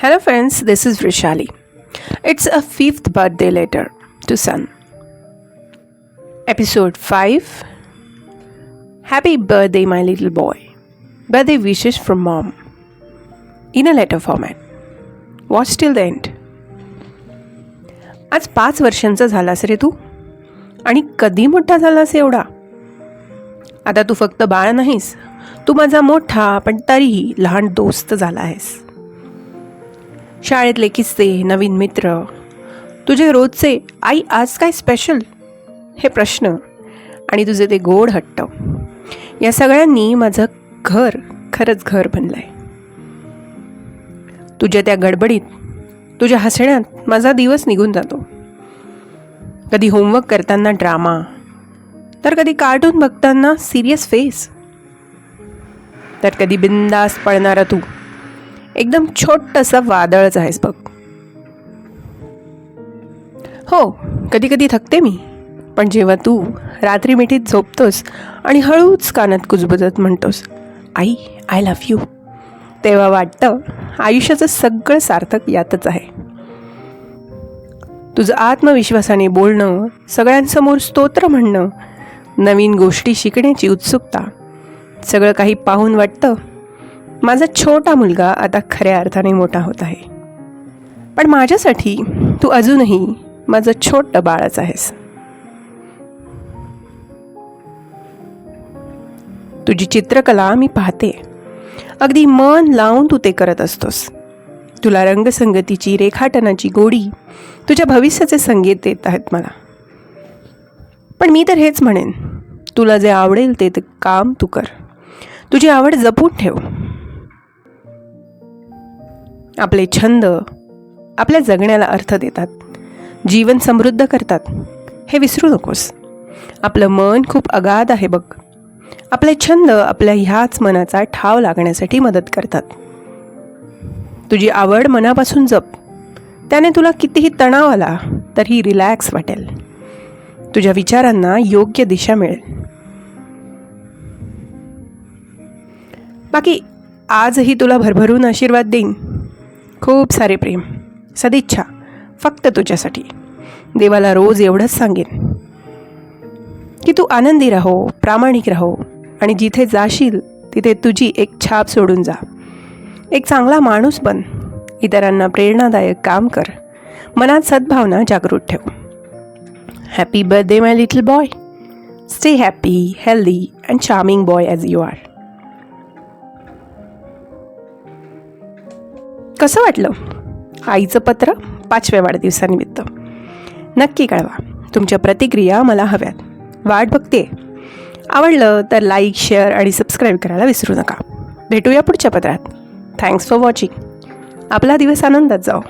Hello, friends, this is Vrishali. It's a fifth birthday letter to Sun. Episode 5 Happy birthday, my little boy. Birthday wishes from mom. In a letter format. Watch till the end. आज पाच वर्षांचा झालास रे तू आणि कधी मोठा झालास एवढा आता तू फक्त बाळ नाहीस तू माझा मोठा पण तरीही लहान दोस्त झाला आहेस शाळेतले किस्से नवीन मित्र. तुझे रोजचे आई आज काय स्पेशल हे प्रश्न आणि तुझे ते गोड हट्ट. या सगळ्यांनी माझं घर खरंच घर बनलं आहे तुझ्या त्या गडबडीत तुझ्या हसण्यात माझा दिवस निघून जातो. कधी होमवर्क करताना ड्रामा तर कधी कार्टून बघताना सिरियस फेस तर कधी बिंदास पळणारा तू एकदम छोटंसं वादळच आहेस बघ. हो कधी कधी थकते मी. पण जेव्हा तू रात्री मिठीत झोपतोस आणि हळूच कानात कुजबुजत म्हणतोस आई आय लव्ह यू तेव्हा वाटतं आयुष्याचं सगळं सार्थक यातच आहे. तुझं आत्मविश्वासाने बोलणं सगळ्यांसमोर स्तोत्र म्हणणं नवीन गोष्टी शिकण्याची उत्सुकता सगळं काही पाहून वाटतं माझा छोटा मुलगा आता खऱ्या अर्थाने मोठा होत आहे. पण माझ्यासाठी तू अजूनही माझं छोटं बाळच आहेस. तुझी चित्रकला मी पाहते. अगदी मन लावून तू ते करत असतोस. तुला रंगसंगतीची रेखाटनाची गोडी तुझ्या भविष्याचे संगीत देत आहेत मला. पण मी तर हेच म्हणेन. तुला जे आवडेल ते काम तू कर. तुझी आवड जपून ठेव. आपले छंद आपल्या जगण्याला अर्थ देतात. जीवन समृद्ध करतात. हे विसरू नकोस. आपलं मन खूप अगाध आहे बघ. आपले छंद आपल्या ह्याच मनाचा ठाव लागण्यासाठी मदत करतात. तुझी आवड मनापासून जप. त्याने तुला कितीही तणाव आला तरी रिलॅक्स वाटेल. तुझ्या विचारांना योग्य दिशा मिळेल. बाकी आजही तुला भरभरून आशीर्वाद देईन. खूप सारे प्रेम सदिच्छा फक्त तुझ्यासाठी. देवाला रोज एवढंच सांगेन. की तू आनंदी राहो प्रामाणिक राहो आणि जिथे जाशील तिथे तुझी एक छाप सोडून जा. एक चांगला माणूस बन. इतरांना प्रेरणादायक काम कर. मनात सद्भावना जागृत ठेव. Happy birthday my little boy stay happy healthy and charming boy as you are कसं वाटलं? आईचं पत्र पाचव्या वाढदिवसानिमित्त. नक्की कळवा. तुमच्या प्रतिक्रिया मला हव्यात. वाट बघते आवडलं तर लाईक शेअर आणि सबस्क्राईब करायला विसरू नका. भेटूया पुढच्या पत्रात. थँक्स फॉर वॉचिंग आपला दिवस आनंदात जाओ.